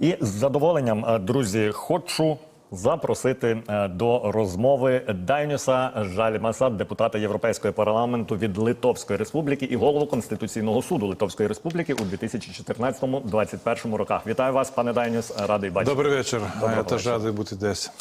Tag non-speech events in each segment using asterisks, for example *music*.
І з задоволенням, е, друзі, хочу запросити е, до розмови Дайнюса Жальмаса, депутата Європейського парламенту від Литовської Республіки і голову Конституційного суду Литовської Республіки у 2014-2021 роках. Вітаю вас, пане Дайнюс. Радий бачити. Добрий вечір. Доброго Я теж радий бути десь.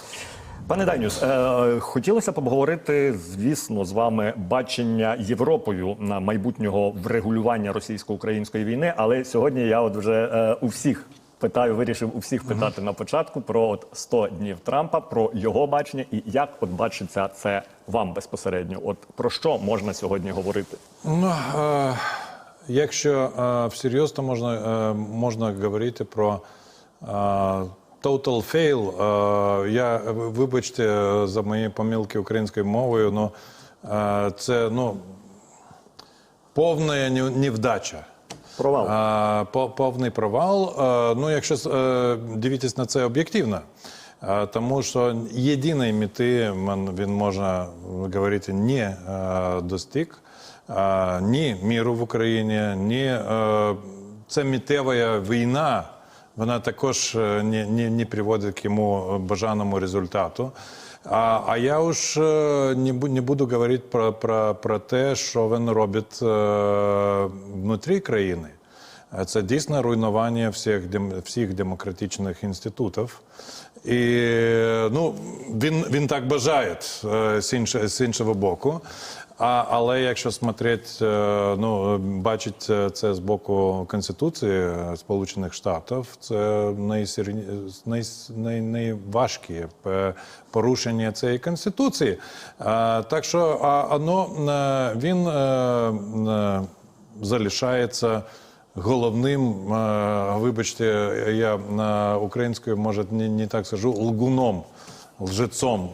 Пане Данюс, е, хотілося б обговорити, звісно, з вами бачення Європою на майбутнього врегулювання російсько-української війни. Але сьогодні я от вже у всіх питаю, вирішив у всіх питати на початку про от 100 днів Трампа, про його бачення і як от бачиться це вам безпосередньо. От про що можна сьогодні говорити? Ну, е, якщо е, всерйоз, то можна, е, можна говорити про е, total fail. Е, я, вибачте за мої помилки українською мовою, ну, е, це ну, повна невдача. Провал. А, по- повний провал. А, ну, якщо е, дивитись на це об'єктивно, тому що єдиної мети він можна говорити не е, достиг, а, ні міру в Україні, ні е, це мітева війна. Вона також е, не, не, не приводить к йому бажаному результату. А, а я уж е, не, не буду говорити про, про, про те, що він робить е, внутрі країни. Е, Це дійсно руйнування всіх, дем, всіх демократичних інститутів. І ну, він, він так бажає е, з, інше, з іншого боку. А, але якщо смотреть, е, ну, бачить це з боку Конституції Сполучених Штатів, це найсерні... най... най... найважкі порушення цієї Конституції. А, так що а, е, він залишається головним, е, вибачте, я на українською, може, не, не так скажу, лгуном, лжецом,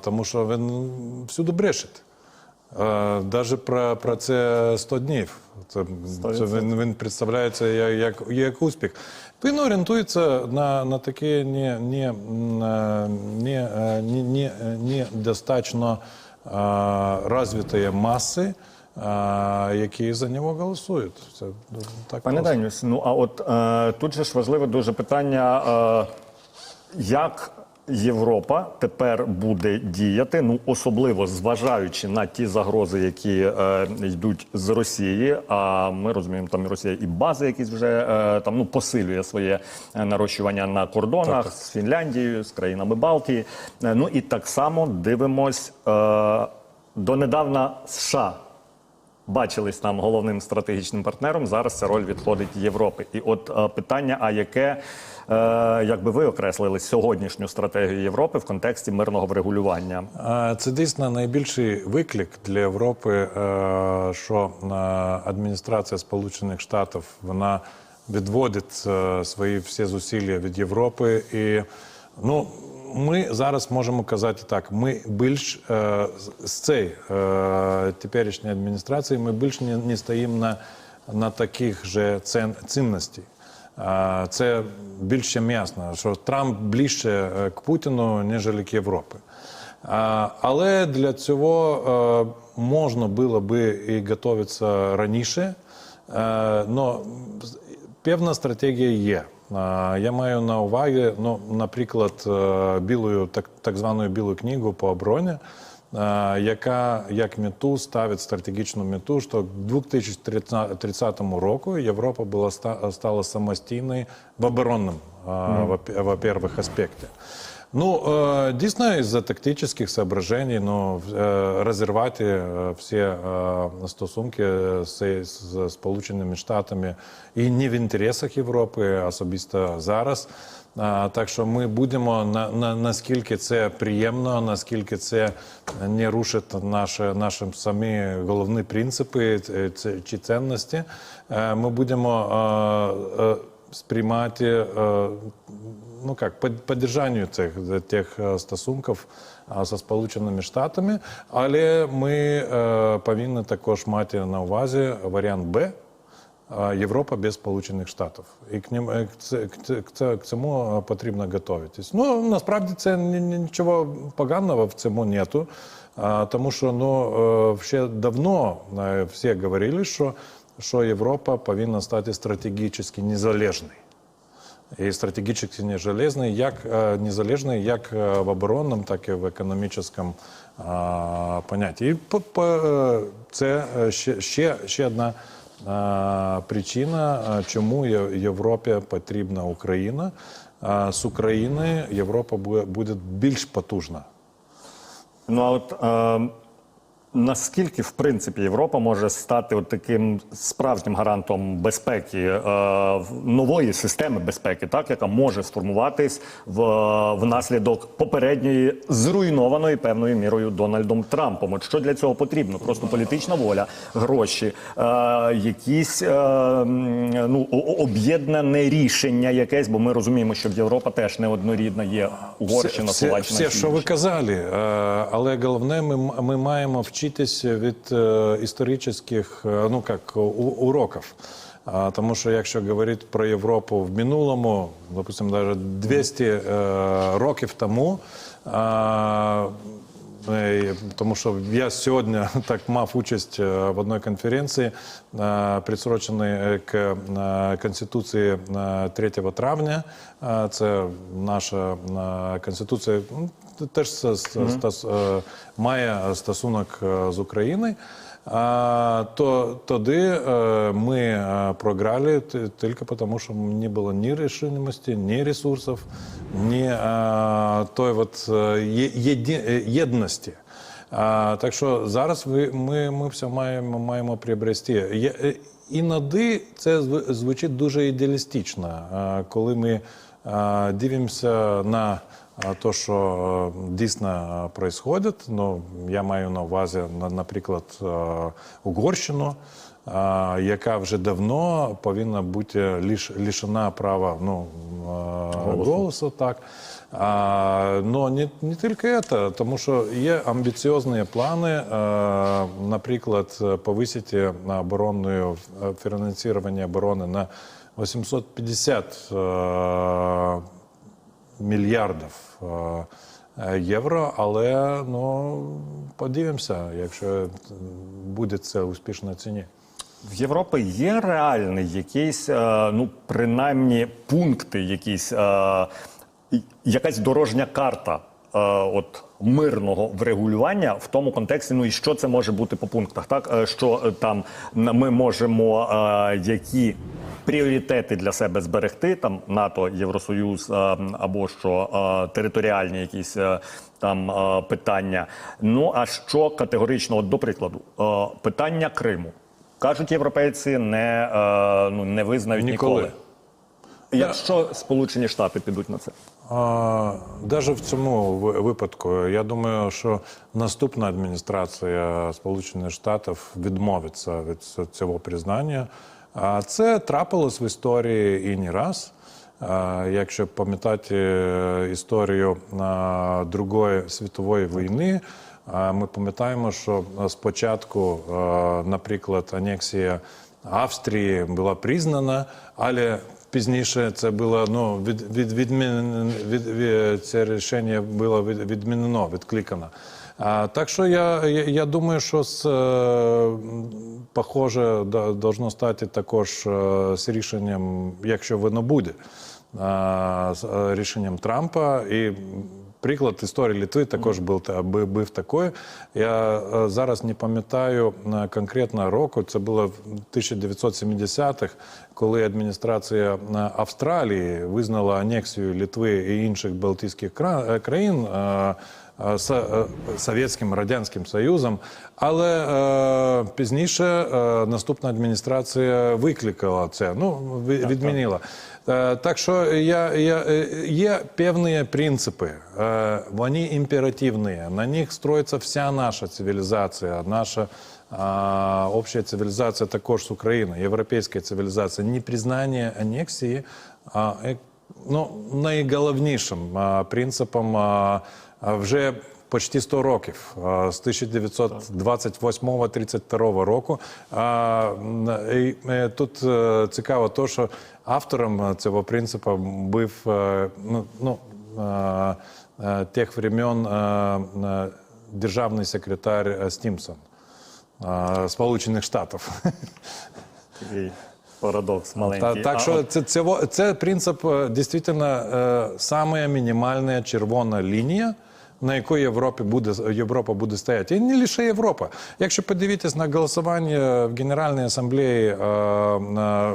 тому що він всюди брешить. Е, Даже про, про це 100 днів. Це, це він, він представляється як, як, як успіх. Він орієнтується на, на такі не, не, е, не, е, не, не, не достатньо е, розвиті маси, е, які за нього голосують. Це так Пане. Данюс, ну а от е, тут же ж важливе дуже питання, е, як Європа тепер буде діяти, ну особливо зважаючи на ті загрози, які е, йдуть з Росії. А ми розуміємо, там і Росія і бази, якісь вже е, там ну посилює своє е, нарощування на кордонах з Фінляндією, з країнами Балтії. Е, ну і так само дивимось е, донедавна США бачились там головним стратегічним партнером. Зараз ця роль відходить Європи. І от е, питання: а яке, е, як би ви окреслили сьогоднішню стратегію Європи в контексті мирного врегулювання? Це дійсно найбільший виклик для Європи, е, що е, адміністрація Сполучених Штатів вона відводить е, свої всі зусилля від Європи. І ну, ми зараз можемо казати так: ми більш е, з цієї е, теперішньої адміністрації ми більш не, не стоїмо на, на таких же цен, цінностей. А, Це більше м'ясно, що Трамп ближче е, к Путіну, ніж к Європі. А, Але для цього е, можна було би і готуватися раніше, але певна стратегія є. Я маю на увазі, ну, наприклад, е, білою, так, так звану білу книгу по обороні, е, яка як мету ставить стратегічну мету, що к 2030 року Європа була стала самостійною в оборонному, mm. во-первых, аспекті. Ну, э, дійсно, із-за тактичних соображень, ну, э, розірвати э, всі э, стосунки з, з Сполученими Штатами і не в інтересах Європи, особисто зараз. А, так що ми будемо на, на наскільки це приємно, наскільки це не рушить наші, наші самі головні принципи е, це, чи цінності, е, ми будемо е, е, сприймати. е, ну как, под- поддержанию цих тих е, стосунків а, зі Сполученими Штатами, але ми е, повинні також мати на увазі варіант Б. а, Європа без Сполучених Штатів. І к, ним, е, к, це- к, цьому е, потрібно готуватись. Ну, насправді це ні- ні- нічого поганого в цьому нету, тому що ну, е, ще давно е, всі говорили, що, що Європа повинна стати стратегічно незалежною. І стратегічно незалежний, як е, незалежний як е, в оборонному, так і в економічному е, понятті. І це ще, ще, ще одна причина, чому Європі потрібна Україна. З України Європа буде більш потужна. Ну а от наскільки в принципі Європа може стати от таким справжнім гарантом безпеки е, в- нової системи безпеки, так яка може сформуватись в, внаслідок попередньої зруйнованої певною мірою Дональдом Трампом? От що для цього потрібно? Просто політична воля, гроші, е, якісь е, ну об'єднане рішення, якесь, бо ми розуміємо, що Європа теж неоднорідна. Є Угорщина, все, Словаччина. все, що ви казали, е, але головне, ми, ми маємо вчитись від е, історичних е, ну, як, уроків. А, Тому що якщо говорити про Європу в минулому, допустимо, навіть 200 е, років тому, а, Е, Тому що я сьогодні *laughs* так мав участь е, в одній конференції, е, к Конституції е, 3 травня. Це наша конституція ну, теж с- с- стас- е, має стосунок е, з Україною. То тоді е, ми програли тільки тому, що не було ні рішимості, ні ресурсів, ні той от, єдності. Так що зараз ми, ми все маємо, маємо приобрести. Іноді це звучить дуже ідеалістично, коли ми дивимося на то, що е, дійсно відбувається. Ну, я маю на увазі, на- наприклад, е, Угорщину, е, яка вже давно повинна бути ліш, лишена права ну, е, голосу. так. А, но не, не тільки це, тому що є амбіціозні плани, е, наприклад, повисити на оборонну е, фінансування оборони на 850 е, мільярдів е, євро, але ну, подивимося, якщо буде це успішно ціні. В Європі є реальний якийсь, е, ну принаймні пункти, якісь е, якась дорожня карта. От мирного врегулювання в тому контексті, ну і що це може бути по пунктах, так що там ми можемо які пріоритети для себе зберегти, там НАТО, Євросоюз або що територіальні якісь е, там питання. Ну а що категорично, от, до прикладу, е, питання Криму. Кажуть, європейці не, е, ну, не визнають Ніколи. ніколи. Якщо Сполучені Штати підуть на це, Даже в цьому випадку, я думаю, що наступна адміністрація Сполучених Штатів відмовиться від цього признання. А це трапилось в історії і не раз. Якщо пам'ятати е, історію Другої світової війни, ми пам'ятаємо, що спочатку, наприклад, анексія Австрії була признана, але пізніше це було ну від, від, відмін, від, від це рішення було від, відмінено, відкликано. А, так що я, я, думаю, що з, е, похоже должно стати також е, з рішенням, якщо воно буде, з е, рішенням Трампа і. Приклад історії Литви також був, був такий. Я зараз не пам'ятаю конкретно року. Це було в 1970-х, коли адміністрація Австралії визнала анексію Литви і інших Балтійських кра- країн. Е, е, Совєтським Радянським Союзом, але е, пізніше е, наступна адміністрація викликала це, ну відмінила. Е, Так що я, я, е, є певні принципи, е, вони імперативні, на них строїться вся наша цивілізація, наша а, общая цивілізація також з України, європейська цивілізація, непризнання анексії, а, ну, найголовнішим принципом вже почти 100 років, з 1928-32 року. А, м, і, е, Тут е, цікаво те, що автором цього принципу був е, ну, ну, тих времен державний секретар Стімсон. Сполучених Штатів. Парадокс маленький. Та, так що це, це, це принцип дійсно саме мінімальна червона лінія. На якій Європі буде Європа буде стояти, і не лише Європа. Якщо подивитись на голосування в Генеральній асамблеї е, на,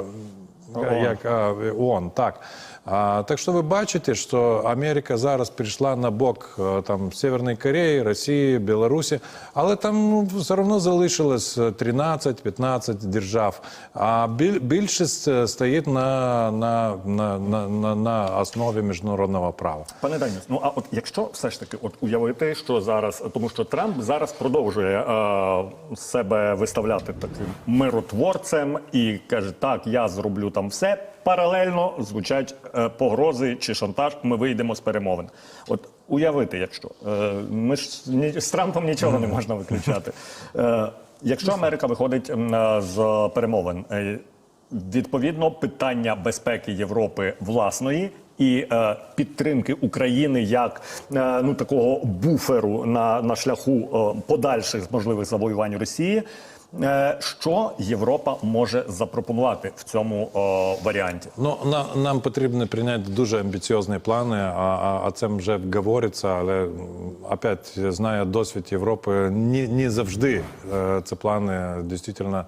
як е, ООН, так. А, так що ви бачите, що Америка зараз прийшла на бок е, там Северної Кореї, Росії, Білорусі, але там ну, все одно залишилось 13-15 держав. А більшість е, стоїть на, на, на, на, на, на основі міжнародного права. Пане Даніс, ну а от якщо все ж таки от уявити, що зараз, тому що Трамп зараз продовжує е, себе виставляти таким миротворцем і каже, так, я зроблю там все. Паралельно звучать е, погрози чи шантаж. Ми вийдемо з перемовин. От уявити, якщо е, ми ж з Трампом нічого не можна виключати. Е, якщо Америка виходить з перемовин, Відповідно, питання безпеки Європи власної і е, підтримки України як е, ну такого буферу на, на шляху е, подальших можливих завоювань Росії. Е, що Європа може запропонувати в цьому о, варіанті? Ну, на, нам потрібно прийняти дуже амбіціозні плани, а, а, а це вже говориться, але опять знаю досвід Європи, Ні, не завжди е, ці плани дійсно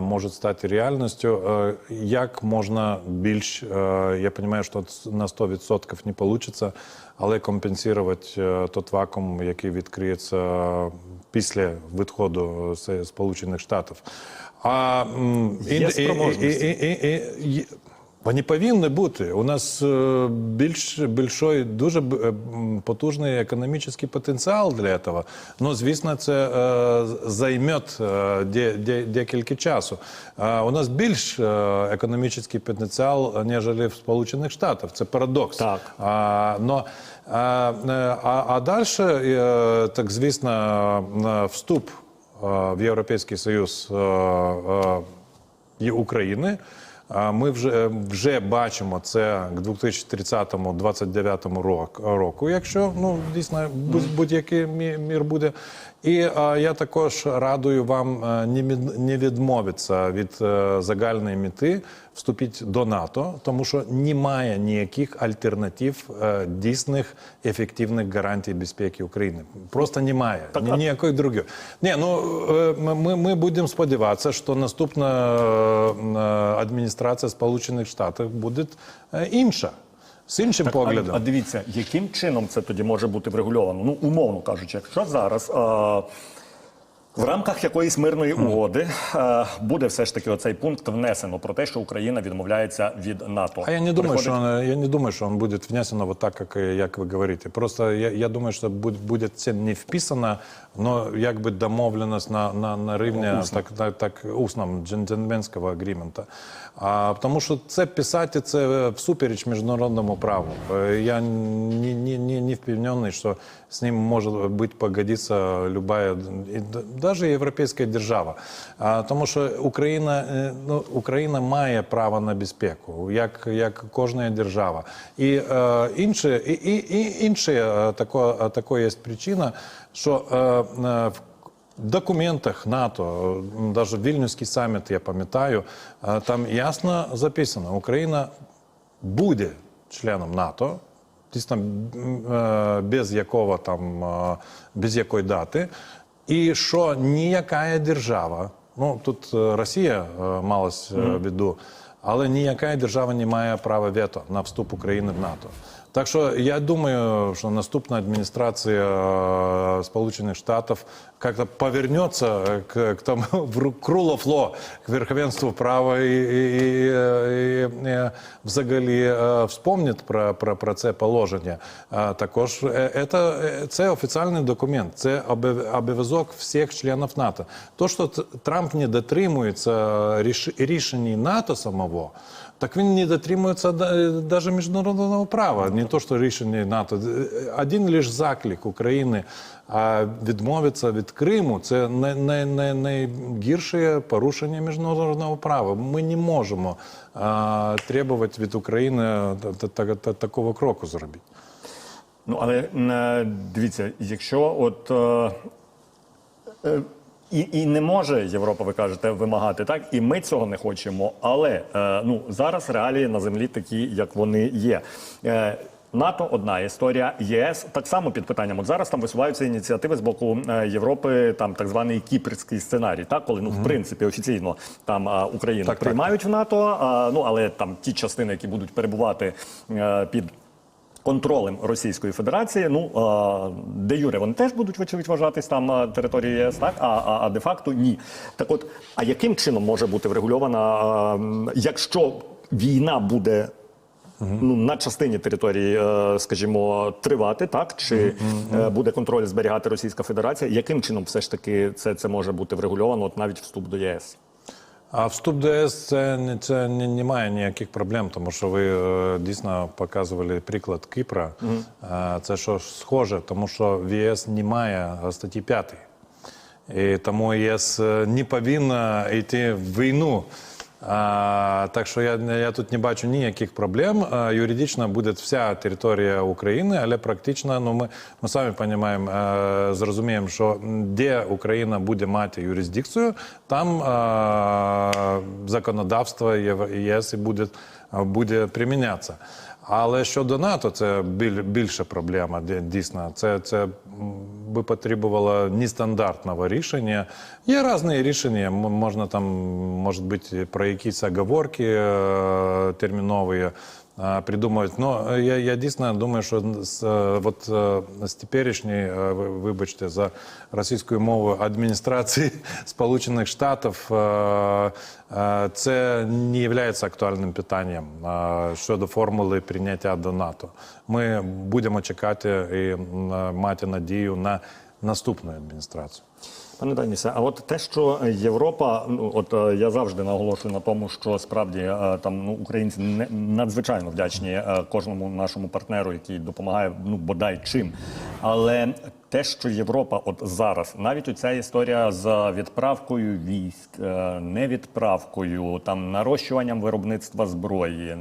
можуть стати реальністю. Е, Як можна більш, е, я розумію, що на 100% не вийде, але компенсувати е, той вакуум, який відкриється після відходу з Сполучених Штатів. А і- і- і- і- і- і- Вони повинні бути. У нас е, більш більшой, дуже е, потужний економічний потенціал для цього. Ну, звісно, це е, займе де- де- декілька часу. У нас більш економічний потенціал, ніж в Сполучених Штатах. Це парадокс. Так. А, но, а, а, а далі, так звісно, вступ в Європейський Союз і України. Ми вже, вже бачимо це к 2030-2029 рок- року, якщо ну дійсно будь- будь-який мі- мір буде. І а, я також радую вам е, не від- відмовитися від е, загальної мети вступити до НАТО, тому що немає ніяких альтернатив е, дійсних ефективних гарантій безпеки України. Просто немає. Ні, ніякої другої. Ні, ну е, ми, ми будемо сподіватися, що наступна е, адміністрація Сполучених Штатів буде е, інша. З іншим А, поглядом. а дивіться, яким чином це тоді може бути врегульовано? Ну, умовно кажучи, якщо зараз. Е, в рамках якоїсь мирної угоди е, буде все ж таки оцей пункт внесено про те, що Україна відмовляється від НАТО. А я не думаю, Приходить- он, я не думаю, что он будет внесено вот так, э, як вы говорите. Просто я, я думаю, что будет, будет це не вписано, но якби домовленість на, на, на рівні так, так, так усному джентльменського агрімента. А, тому що це писати це всупереч міжнародному праву. Е, Я не, не, не, не впевнений, що з ним може бути погодитися любая, д- даже європейська держава. А, тому що Україна, е, ну, Україна має право на безпеку, як, як кожна держава. І е, інше, і, і, і інше е, тако, е, тако є причина, що е, е, в документах НАТО, навіть Вільнюський саміт, я пам'ятаю, е, там ясно записано, Україна буде членом НАТО, дійсно е, без якого там, е, без якої дати, і що ніяка держава, ну тут е, Росія малась е, в виду, але ніяка держава не має права вето на вступ України в НАТО. Так що я думаю, що наступна адміністрація е, Сполучених Штатів как-то повернется к, к тому в ру- к верховенству права і, і, і, і, взагалі е, вспомнить про, про, про це положення. Також е, це, е, офіційний документ, це обов- обов'язок всіх членів НАТО. То, що Трамп не дотримується ріш- рішень НАТО самого, так він не дотримується навіть міжнародного права, не то, що рішення НАТО. Один лише заклик України відмовитися від Криму це най, най, най, найгірше порушення міжнародного права. Ми не можемо а, требувати від України та- та- та- такого кроку зробити. Ну але е, дивіться, якщо от е, е, І, і не може Європа, ви кажете, вимагати так, і ми цього не хочемо. Але е, ну зараз реалії на землі такі, як вони є. Е, НАТО одна історія, ЄС так само під питанням. От зараз там висуваються ініціативи з боку е, Європи, там так званий кіпрський сценарій, так коли ну в принципі офіційно там е, Україну Так, так, приймають в НАТО. А, ну але там ті частини, які будуть перебувати е, під контролем Російської Федерації. Ну де юре вони теж будуть вочевидь вважатись там а, територією ЄС, так а, а, а де факто ні. Так, от а яким чином може бути врегульована, якщо війна буде? Ну, на частині території, е, скажімо, тривати, так чи е, буде контроль зберігати Російська Федерація? Яким чином все ж таки це, це може бути врегульовано, от навіть вступ до ЄС? А вступ до ЄС це, це не, немає ніяких проблем, тому що ви е, дійсно показували приклад Кіпра. Е, це що схоже, тому що в ЄС немає статті 5. І тому ЄС е, не повинна йти в війну. А, так що я, я тут не бачу ніяких проблем. А, юридично буде вся територія України, але практично ну, ми, ми самі розуміємо, е, зрозуміємо, що де Україна буде мати юрисдикцію, там а, законодавство Єв- ЄС буде, буде примінятися. Але щодо НАТО, це біль, більша проблема. Дійсно, це, це би потребувало нестандартного рішення. Є різні рішення. Можна там, може бути, про якісь оговорки е, термінові придумувати. Ну, я, я дійсно думаю, що з, е, от, з теперішньої, е, вибачте, за російською мовою адміністрації *laughs* Сполучених Штатів це не є актуальним питанням щодо формули прийняття до НАТО. Ми будемо чекати і мати надію на наступну адміністрацію. Пане Данісе, а от те, що Європа, ну от е, я завжди наголошую на тому, що справді е, там ну українці не надзвичайно вдячні е, кожному нашому партнеру, який допомагає, ну бодай чим. Але те, що Європа, от зараз, навіть оця історія з відправкою військ, невідправкою, там нарощуванням виробництва зброї,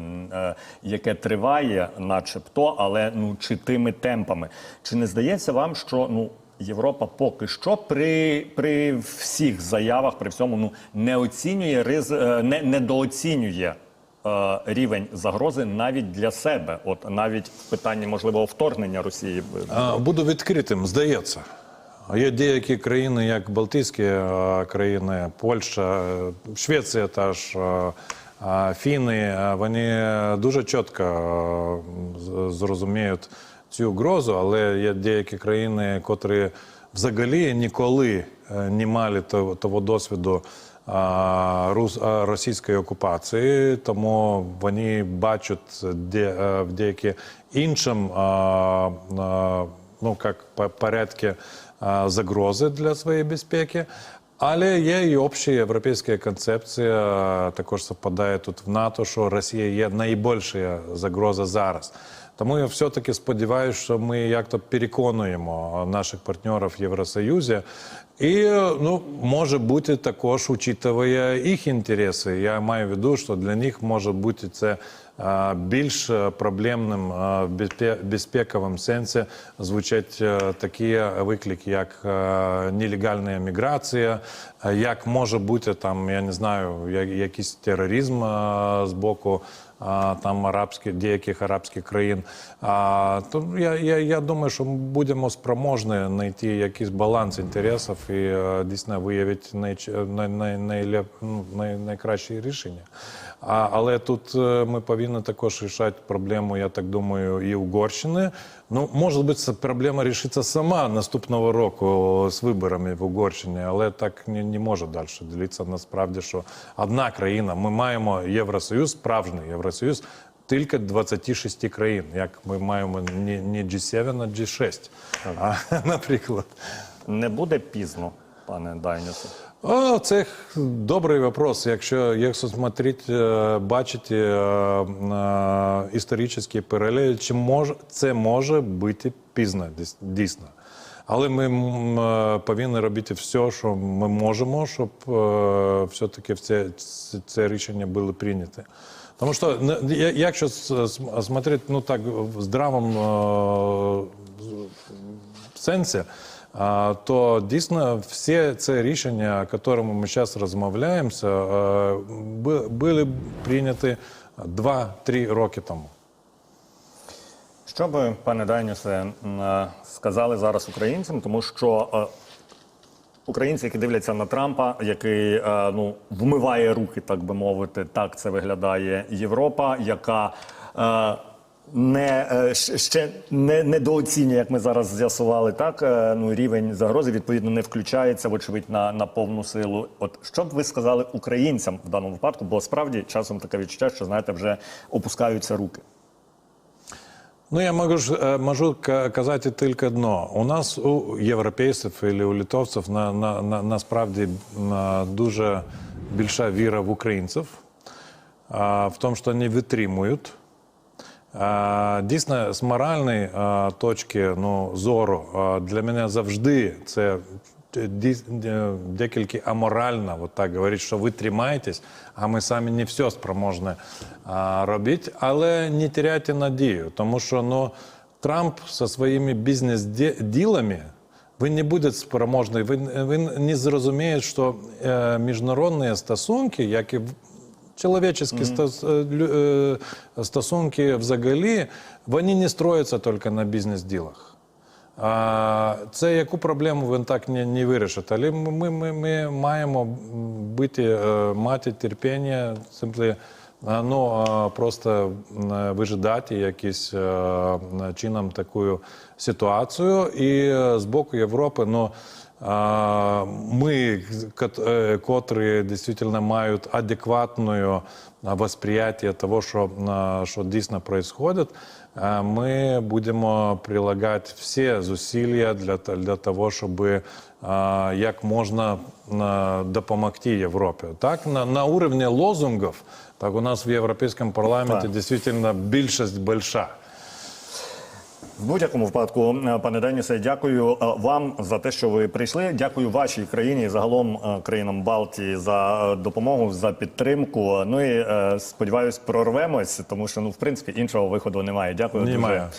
яке триває, начебто, але ну чи тими темпами, чи не здається вам, що ну Європа поки що при, при всіх заявах, при всьому ну не оцінює риз, е, не недооцінює е, рівень загрози навіть для себе, от навіть в питанні можливого вторгнення Росії. Буду відкритим, здається. Є деякі країни, як Балтійські е, країни, Польща, е, Швеція е, е, Фіни, е, вони дуже чітко е, зрозуміють цю угрозу, але є деякі країни, котрі взагалі ніколи е, не мали того, досвіду рус- а, російської окупації, тому вони бачать е, в деякі іншим ну, як по- порядки загрози для своєї безпеки. Але є і обща європейська концепція, також совпадає тут в НАТО, що Росія є найбільша загроза зараз. Тому я все-таки сподіваюся, що ми як-то переконуємо наших партнерів в Євросоюзі. І ну, може бути також учитывая їх інтереси. Я маю в виду, що для них може бути це більш е, проблемним в безпе- безпековому сенсі звучать е, такі виклики, як е, нелегальна міграція, е, як може бути там, я не знаю, якийсь тероризм е, з боку там арабських деяких арабських країн. А, то я, я, я думаю, що ми будемо спроможні знайти якийсь баланс інтересів і е, дійсно виявити найч- най, най, най, ну, най, найкращі рішення. А, але тут е, ми повинні також рішати проблему, я так думаю, і Угорщини. Ну, може бути, ця проблема рішиться сама наступного року з виборами в Угорщині, але так не, не може далі ділитися насправді, що одна країна, ми маємо Євросоюз, справжній Євросоюз, тільки 26 країн, як ми маємо не, не G7, а G6, а, *laughs* наприклад. Не буде пізно, пане Дайнюсе. О, це добрий вопрос. Якщо, якщо смотреть, бачити е, е, історичні паралелі, чи може, це може бути пізно, дійсно. Але ми е, повинні робити все, що ми можемо, щоб все-таки це, це, рішення було прийняте. Тому що якщо с- с- смотреть ну, так, в здравому сенсі, то дійсно всі ці рішення, якими ми зараз розмовляємося, е, бу- були прийняті 2-3 роки тому. Що би, пане Данісе, м, е, сказали зараз українцям, тому що е, українці, які дивляться на Трампа, який ну, вмиває руки, так би мовити, так це виглядає Європа, яка не е, ще не недооцінює, як ми зараз з'ясували, так е, ну рівень загрози відповідно не включається, вочевидь, на, на повну силу. От що б ви сказали українцям в даному випадку? Бо справді часом таке відчуття, що знаєте, вже опускаються руки. Ну, я можу, е, можу ка- казати тільки одно. У нас, у європейців і у литовців, на, на, на, насправді м, дуже більша віра в українців, а, в тому, що вони витримують. Дійсно, з моральної точки ну, зору для мене завжди це ді- е, декілька аморально, от так говорить, що ви тримаєтесь, а ми самі не все спроможні а, робити. Але не теряйте надію, тому що ну, Трамп зі своїми бізнес-ділами ви не будете спроможні, ви, ви не зрозумієте, що е, міжнародні стосунки, як і Человеческие стос- лю- е, стосунки взагалі, вони не строяться тільки на бізнес-ділах. А, Це яку проблему він так не, не вирішить. Але ми, ми, ми, маємо бути, е, мати терпіння, simply, ну, просто вижидати якісь е, чином таку ситуацію. І е, з боку Європи, ну, Ми, кот- е, котрі дійсно мають адекватне восприятие того, що, а, що дійсно відбувається, а, ми будемо прилагати всі зусилля для, для того, щоб а, як можна допомогти Європі. Так, на, на уровні лозунгів, так у нас в Європейському парламенті дійсно більшість більша. В будь-якому випадку, е, пане Денісе, дякую е, вам за те, що ви прийшли. Дякую вашій країні і загалом е, країнам Балтії за допомогу, за підтримку. Ну і сподіваюсь, прорвемось, тому що ну в принципі іншого виходу немає. Дякую Немає. дуже.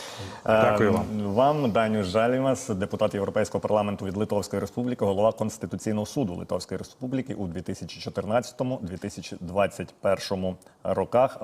Дякую вам. Вам Даню Жалімас, депутат Європейського парламенту від Литовської Республіки, голова Конституційного суду Литовської Республіки у 2014-2021 роках.